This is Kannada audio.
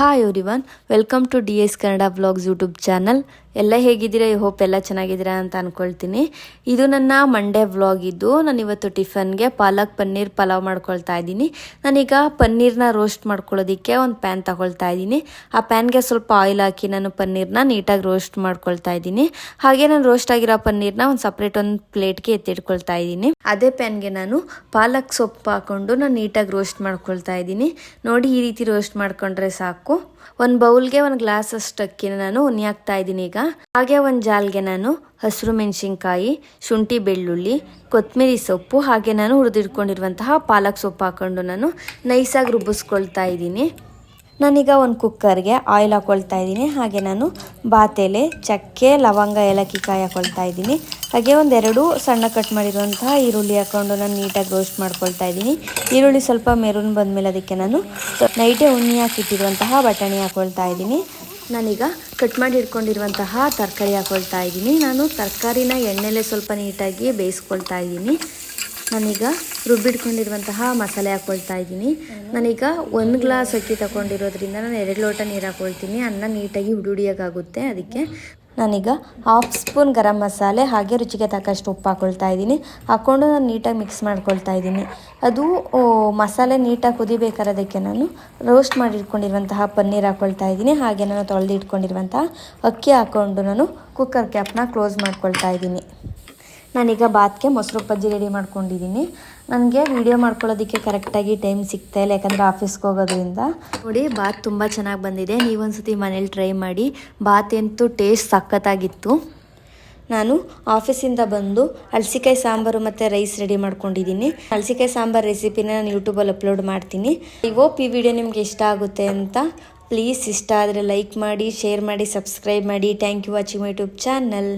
Hi everyone welcome to D S Kannada blogs YouTube channel ಎಲ್ಲ ಹೇಗಿದ್ದೀರಾ? ಐ ಹೋಪ್ ಎಲ್ಲ ಚೆನ್ನಾಗಿದ್ದೀರಾ ಅಂತ ಅಂದ್ಕೊಳ್ತೀನಿ ಇದು ನನ್ನ ಮಂಡೇ ವ್ಲಾಗ್ ಇದ್ದು ನಾನು ಇವತ್ತು ಟಿಫನ್ಗೆ ಪಾಲಕ್ ಪನ್ನೀರ್ ಪಲಾವ್ ಮಾಡ್ಕೊಳ್ತಾ ಇದ್ದೀನಿ. ನಾನೀಗ ಪನ್ನೀರ್ನ ರೋಸ್ಟ್ ಮಾಡ್ಕೊಳ್ಳೋದಕ್ಕೆ ಒಂದು ಪ್ಯಾನ್ ತಗೊಳ್ತಾ ಇದ್ದೀನಿ. ಆ ಪ್ಯಾನ್ಗೆ ಸ್ವಲ್ಪ ಆಯಿಲ್ ಹಾಕಿ ನಾನು ಪನ್ನೀರ್ನ ನೀಟಾಗಿ ರೋಸ್ಟ್ ಮಾಡ್ಕೊಳ್ತಾ ಇದ್ದೀನಿ. ಹಾಗೆ ನಾನು ರೋಸ್ಟ್ ಆಗಿರೋ ಪನ್ನೀರ್ನ ಒಂದು ಸಪ್ರೇಟ್ ಒಂದು ಪ್ಲೇಟ್ಗೆ ಎತ್ತಿಟ್ಕೊಳ್ತಾ ಇದ್ದೀನಿ. ಅದೇ ಪ್ಯಾನ್ಗೆ ನಾನು ಪಾಲಕ್ ಸೊಪ್ಪು ಹಾಕೊಂಡು ನಾನು ನೀಟಾಗಿ ರೋಸ್ಟ್ ಮಾಡ್ಕೊಳ್ತಾ ಇದ್ದೀನಿ. ನೋಡಿ ಈ ರೀತಿ ರೋಸ್ಟ್ ಮಾಡ್ಕೊಂಡ್ರೆ ಸಾಕು. ಒಂದು ಬೌಲ್ಗೆ ಒಂದು ಗ್ಲಾಸ್ ಅಷ್ಟು ಅಕ್ಕಿನ ನಾನು ಉನಿ ಹಾಕ್ತಾ ಇದ್ದೀನಿ ಈಗ. ಹಾಗೆ ಒಂದು ಜಾಲ್ಗೆ ನಾನು ಹಸಿರು ಮೆಣಸಿನ್ಕಾಯಿ, ಶುಂಠಿ ಬೆಳ್ಳುಳ್ಳಿ ಕೊತ್ತಂಬರಿ ಸೊಪ್ಪು, ಹಾಗೆ ನಾನು ಹುರಿದಿಟ್ಕೊಂಡಿರುವಂತಹ ಪಾಲಕ್ ಸೊಪ್ಪು ಹಾಕೊಂಡು ನಾನು ನೈಸಾಗಿ ರುಬ್ಬಿಸ್ಕೊಳ್ತಾ ಇದ್ದೀನಿ. ನಾನೀಗ ಒಂದು ಕುಕ್ಕರ್ಗೆ ಆಯಿಲ್ ಹಾಕ್ಕೊಳ್ತಾ ಇದ್ದೀನಿ. ಹಾಗೆ ನಾನು ಬಾತೆಲೆ, ಚಕ್ಕೆ, ಲವಂಗ, ಏಲಕ್ಕಿ ಕಾಯಿ ಹಾಕ್ಕೊಳ್ತಾ ಇದ್ದೀನಿ. ಹಾಗೆ ಒಂದೆರಡು ಸಣ್ಣ ಕಟ್ ಮಾಡಿರುವಂತಹ ಈರುಳ್ಳಿ ಹಾಕೊಂಡು ನಾನು ನೀಟಾಗಿ ರೋಸ್ಟ್ ಮಾಡ್ಕೊಳ್ತಾ ಇದ್ದೀನಿ. ಈರುಳ್ಳಿ ಸ್ವಲ್ಪ ಮೆರೂನ್ ಬಂದಮೇಲೆ ಅದಕ್ಕೆ ನಾನು ನೈಟೇ ಉಣ್ಣಿ ಹಾಕಿಟ್ಟಿರುವಂತಹ ಬಟಾಣಿ ಹಾಕ್ಕೊಳ್ತಾ ಇದ್ದೀನಿ. ನಾನೀಗ ಕಟ್ ಮಾಡಿ ಇಟ್ಕೊಂಡಿರುವಂತಹ ತರಕಾರಿ ಹಾಕ್ಕೊಳ್ತಾ ಇದ್ದೀನಿ. ನಾನು ತರಕಾರಿನ ಎಣ್ಣೆಲೆ ಸ್ವಲ್ಪ ನೀಟಾಗಿ ಬೇಯಿಸ್ಕೊಳ್ತಾ ಇದ್ದೀನಿ. ನಾನೀಗ ರುಬ್ಬಿಟ್ಕೊಂಡಿರುವಂತಹ ಮಸಾಲೆ ಹಾಕ್ಕೊಳ್ತಾ ಇದ್ದೀನಿ. ನಾನೀಗ ಒಂದು ಗ್ಲಾಸ್ ಅಕ್ಕಿ ತಗೊಂಡಿರೋದ್ರಿಂದ ನಾನು ಎರಡು ಲೋಟ ನೀರು ಹಾಕ್ಕೊಳ್ತೀನಿ. ಅನ್ನ ನೀಟಾಗಿ ಹುಡುಡಿಯೋಕ್ಕಾಗುತ್ತೆ ಅದಕ್ಕೆ. ನಾನೀಗ ಹಾಫ್ ಸ್ಪೂನ್ ಗರಂ ಮಸಾಲೆ ಹಾಗೆ ರುಚಿಗೆ ತಕ್ಕಷ್ಟು ಉಪ್ಪು ಹಾಕ್ಕೊಳ್ತಾ ಇದ್ದೀನಿ. ಹಾಕ್ಕೊಂಡು ನಾನು ನೀಟಾಗಿ ಮಿಕ್ಸ್ ಮಾಡ್ಕೊಳ್ತಾ ಇದ್ದೀನಿ. ಅದು ಮಸಾಲೆ ನೀಟಾಗಿ ಕುದಿಬೇಕಾರದಕ್ಕೆ ನಾನು ರೋಸ್ಟ್ ಮಾಡಿಟ್ಕೊಂಡಿರುವಂತಹ ಪನ್ನೀರ್ ಹಾಕ್ಕೊಳ್ತಾ ಇದ್ದೀನಿ. ಹಾಗೆ ನಾನು ತೊಳೆದಿಟ್ಕೊಂಡಿರುವಂತಹ ಅಕ್ಕಿ ಹಾಕ್ಕೊಂಡು ನಾನು ಕುಕ್ಕರ್ ಕ್ಯಾಪ್ನ ಕ್ಲೋಸ್ ಮಾಡ್ಕೊಳ್ತಾ ಇದ್ದೀನಿ. ನಾನೀಗ ಬಾತ್ಗೆ ಮೊಸರು ಬಜ್ಜಿ ರೆಡಿ ಮಾಡ್ಕೊಂಡಿದ್ದೀನಿ. ನನಗೆ ವಿಡಿಯೋ ಮಾಡ್ಕೊಳ್ಳೋದಕ್ಕೆ ಕರೆಕ್ಟಾಗಿ ಟೈಮ್ ಸಿಗ್ತಾ ಇಲ್ಲ ಯಾಕಂದರೆ ಆಫೀಸ್ಗೆ ಹೋಗೋದ್ರಿಂದ. ನೋಡಿ ಬಾತ್ ತುಂಬ ಚೆನ್ನಾಗಿ ಬಂದಿದೆ. ನೀವೊಂದ್ಸತಿ ಮನೇಲಿ ಟ್ರೈ ಮಾಡಿ. ಬಾತ್ ಎಂತೂ ಟೇಸ್ಟ್ ಸಖತ್ತಾಗಿತ್ತು. ನಾನು ಆಫೀಸಿಂದ ಬಂದು ಹಲಸಿಕಾಯಿ ಸಾಂಬಾರು ಮತ್ತು ರೈಸ್ ರೆಡಿ ಮಾಡ್ಕೊಂಡಿದ್ದೀನಿ. ಹಲಸಿಕಾಯಿ ಸಾಂಬಾರು ರೆಸಿಪಿನ ನಾನು ಯೂಟ್ಯೂಬಲ್ಲಿ ಅಪ್ಲೋಡ್ ಮಾಡ್ತೀನಿ. ಐ ಹೋಪ್ ಈ ವಿಡಿಯೋ ನಿಮ್ಗೆ ಇಷ್ಟ ಆಗುತ್ತೆ ಅಂತ. ಪ್ಲೀಸ್ ಇಷ್ಟ ಆದರೆ ಲೈಕ್ ಮಾಡಿ ಶೇರ್ ಮಾಡಿ ಸಬ್ಸ್ಕ್ರೈಬ್ ಮಾಡಿ. Thank you watching my YouTube channel